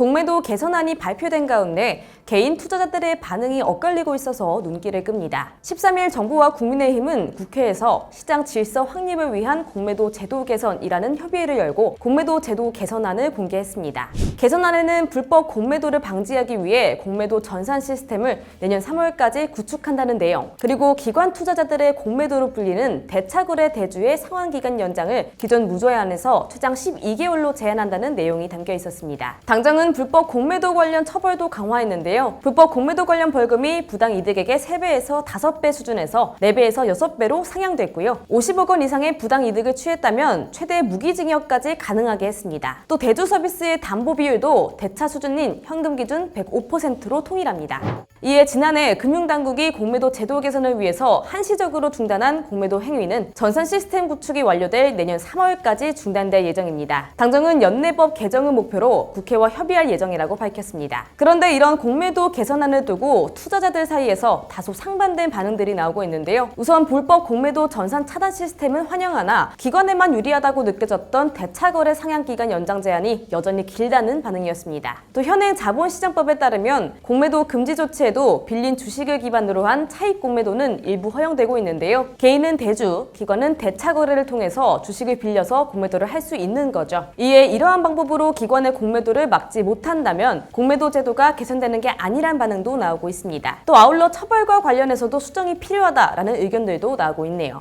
공매도 개선안이 발표된 가운데 개인 투자자들의 반응이 엇갈리고 있어서 눈길을 끕니다. 13일 정부와 국민의힘은 국회에서 시장 질서 확립을 위한 공매도 제도 개선이라는 협의회를 열고 공매도 제도 개선안을 공개했습니다. 개선안에는 불법 공매도를 방지하기 위해 공매도 전산 시스템을 내년 3월까지 구축한다는 내용, 그리고 기관 투자자들의 공매도로 불리는 대차거래 대주의 상환 기간 연장을 기존 무조회안에서 최장 12개월로 제한한다는 내용이 담겨 있었습니다. 당장은 불법 공매도 관련 처벌도 강화했는데요. 불법 공매도 관련 벌금이 부당 이득액의 3배에서 5배 수준에서 4배에서 6배로 상향됐고요. 50억 원 이상의 부당 이득을 취했다면 최대 무기징역까지 가능하게 했습니다. 또 대주 서비스의 담보 비율도 대차 수준인 현금 기준 105%로 통일합니다. 이에 지난해 금융당국이 공매도 제도 개선을 위해서 한시적으로 중단한 공매도 행위는 전산 시스템 구축이 완료될 내년 3월까지 중단될 예정입니다. 당정은 연내법 개정을 목표로 국회와 협의할 예정이라고 밝혔습니다. 그런데 이런 공매도 개선안을 두고 투자자들 사이에서 다소 상반된 반응들이 나오고 있는데요. 우선 불법 공매도 전산 차단 시스템은 환영하나 기관에만 유리하다고 느껴졌던 대차거래 상향 기간 연장 제한이 여전히 길다는 반응이었습니다. 또 현행 자본시장법에 따르면 공매도 금지 조치에도 빌린 주식을 기반으로 한 차익 공매도는 일부 허용되고 있는데요. 개인은 대주, 기관은 대차거래를 통해서 주식을 빌려서 공매도를 할 수 있는 거죠. 이에 이러한 방법으로 기관의 공매도를 막지 못한다면 공매도 제도가 개선되는 게 아니란 반응도 나오고 있습니다. 또 아울러 처벌과 관련해서도 수정이 필요하다라는 의견들도 나오고 있네요.